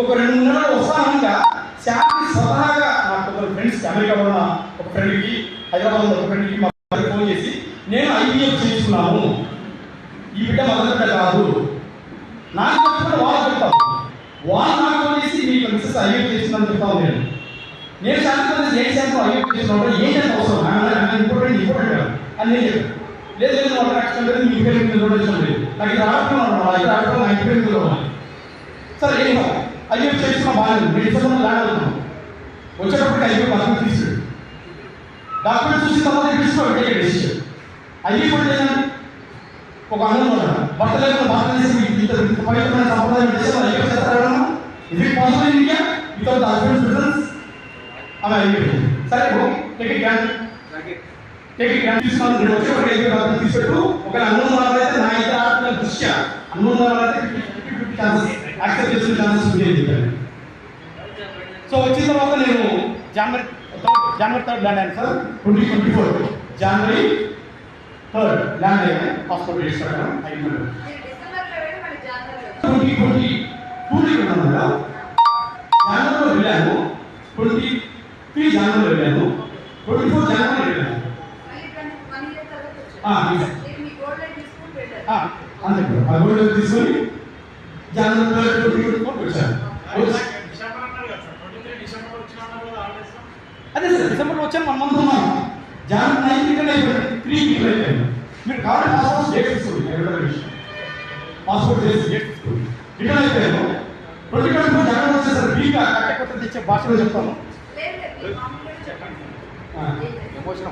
ఒక రెండు మూడు నెలలు ఉత్సాహంగా శాంతి స్వతహాగా నాకు కొందరు ఫ్రెండ్స్ అమెరికా ఉన్న ఒక ఫ్రెండ్కి హైదరాబాద్ ఒక ఫ్రెండ్కి మా ఫోన్ చేసి నేను ఐవీఎఫ్ చేస్తున్నాను. ఈ బిడ్డ మొదటి కాదు. నాకు చెప్తున్న వాళ్ళు చెప్తాను వాళ్ళు నాకు ఫోన్ చేసి మీ మిస్సెస్ ఐవీఎఫ్ చేస్తున్నాను చెప్తాను నేను. నేను శాంతి ఏ శాంతం శాంతి చేస్తున్నాను ఏ శాంతం అవసరం? ఇంపార్టెంట్ ఇంపార్టెంట్ అని నేను చెప్పాను. లేదు లేదు నాకు నాకు లేదు మీ పేరు మీద చూడలేదు నాకు ఇది రావట్లేదు ఇది రావట్లేదు నా ఇంటి మీద సరే ఏం కాదు. చేస్తున్నా బాగాలేదు నేను డిసెంబర్ ల్యాండ్ అవుతున్నాను. వచ్చేటప్పటికి అయ్యో డాక్యుమెంట్ తీసుకోడు. డాక్యుమెంట్ చూసి తర్వాత డెసిషన్. అయ్యి కూడా ఒక అన్నం ఉన్నాడు. భర్త లేకుండా భర్త చేసి ఇంత పవిత్రమైన సంప్రదాయం చేస్తే అయ్యో చేస్తారా ఇది possible in India without the husband's presence ఆమె అయ్యో సరే take it grand take it తీసుకున్నాను. నేను వచ్చేటప్పుడు అయ్యో ఒకవేళ అన్నం వాళ్ళైతే నా ఇతర ఆత్మల దృష్ట్యా? అన్నం వాళ్ళైతే ఫిఫ్టీ ఫిఫ్టీ ఛాన్సెస్ యాక్సెప్ట్ చేసుకునే ఛాన్సెస్ ఉంది అని చెప్పాను సో వచ్చిన తర్వాత నేను జనవరి జనవరి థర్డ్ ల్యాండ్ అయ్యాను సార్ ట్వంటీ ట్వంటీ ఫోర్ జనవరి థర్డ్ ల్యాండ్ అయ్యాను హాస్పిటల్ తీసుకెళ్ళాను అయిపోయాను మీరు డిసెంబర్లో వెళ్ళి మళ్ళీ జాన్వరిలో వచ్చారు. ట్వంటీ ట్వంటీ టూకి ఉన్నాను కదా. జనవరిలో వెళ్ళాను. ట్వంటీ త్రీ జనవరిలో వెళ్ళాను. ట్వంటీ ఫోర్ జనవరి వెళ్ళాను. మళ్ళీ ట్వంటీ వన్ ఇయర్ తర్వాత ఆ, వచ్చారు. నిజం. మీరు మీ గోల్డ్ లైన్ తీసుకుని వెళ్ళారు. అదే సార్ డిసెంబర్లో వచ్చాను వన్ మంత్ ఉన్నాను జనవరి నైన్త్ ఇక్కడ అయిపోయింది త్రీ అయిపోయింది. మీరు కావాలి పాస్పోర్ట్ డేట్ ఎవరి విషయం పాస్పోర్ట్ డేట్ రిటర్న్ అయిపోయాను ట్వంటీ ట్వంటీ ఫోర్ జనవరి వచ్చేసరికి వీక్ కట్టే కొత్త తెచ్చే భాషలో చెప్తాను. ఎమోషన్